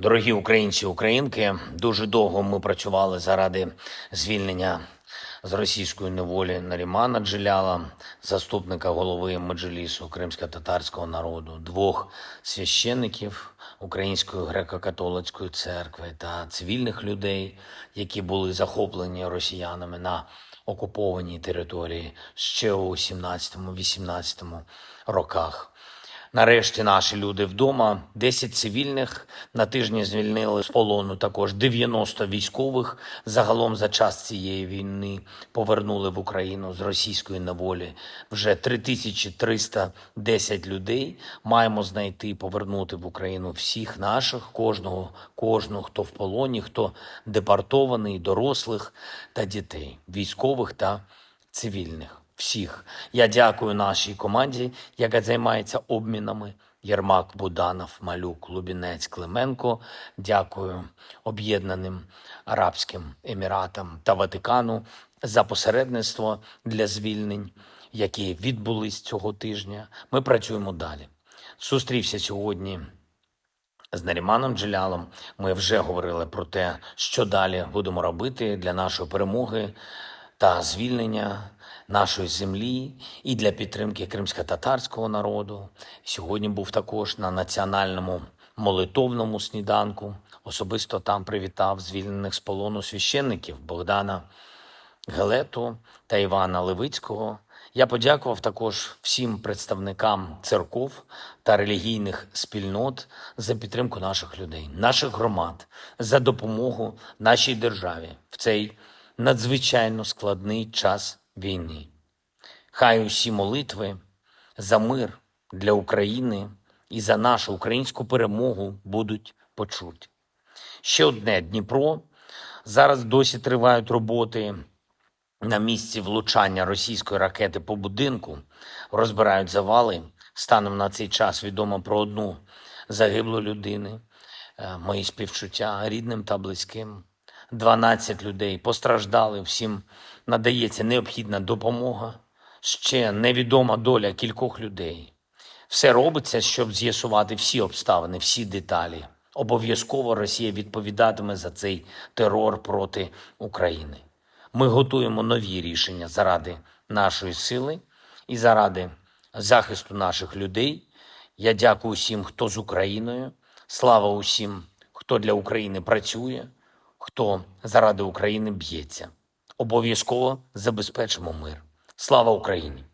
Дорогі українці, українки, дуже довго ми працювали заради звільнення з російської неволі Нарімана Джеляла, заступника голови Меджлісу кримсько-татарського народу, двох священників Української греко-католицької церкви та цивільних людей, які були захоплені росіянами на окупованій території ще у 17-18 роках. Нарешті наші люди вдома. 10 цивільних на тижні звільнили з полону. Також 90 військових загалом за час цієї війни повернули в Україну з російської неволі. Вже 3310 людей маємо знайти і повернути в Україну всіх наших, кожного, кожного, хто в полоні, хто депортований, дорослих та дітей, військових та цивільних. Всіх я дякую нашій команді, яка займається обмінами. Єрмак, Буданов, Малюк, Лубінець, Клименко. Дякую Об'єднаним Арабським Еміратам та Ватикану за посередництво для звільнень, які відбулись цього тижня. Ми працюємо далі. Зустрівся сьогодні з Наріманом Джелялом. Ми вже говорили про те, що далі будемо робити для нашої перемоги та звільнення нашої землі і для підтримки кримсько-татарського народу. Сьогодні був також на національному молитовному сніданку. Особисто там привітав звільнених з полону священників Богдана Гелету та Івана Левицького. Я подякував також всім представникам церков та релігійних спільнот за підтримку наших людей, наших громад, за допомогу нашій державі в цей надзвичайно складний час війни. Хай усі молитви за мир для України і за нашу українську перемогу будуть почуті. Ще одне Дніпро. Зараз досі тривають роботи на місці влучання російської ракети по будинку, розбирають завали. Станом на цей час відомо про одну загиблу людину. Е, Мої співчуття рідним та близьким. 12 людей постраждали. Всім надається необхідна допомога. Ще невідома доля кількох людей. Все робиться, щоб з'ясувати всі обставини, всі деталі. Обов'язково Росія відповідатиме за цей терор проти України. Ми готуємо нові рішення заради нашої сили і заради захисту наших людей. Я дякую всім, хто з Україною. Слава усім, хто для України працює, хто заради України б'ється. Обов'язково забезпечимо мир. Слава Україні!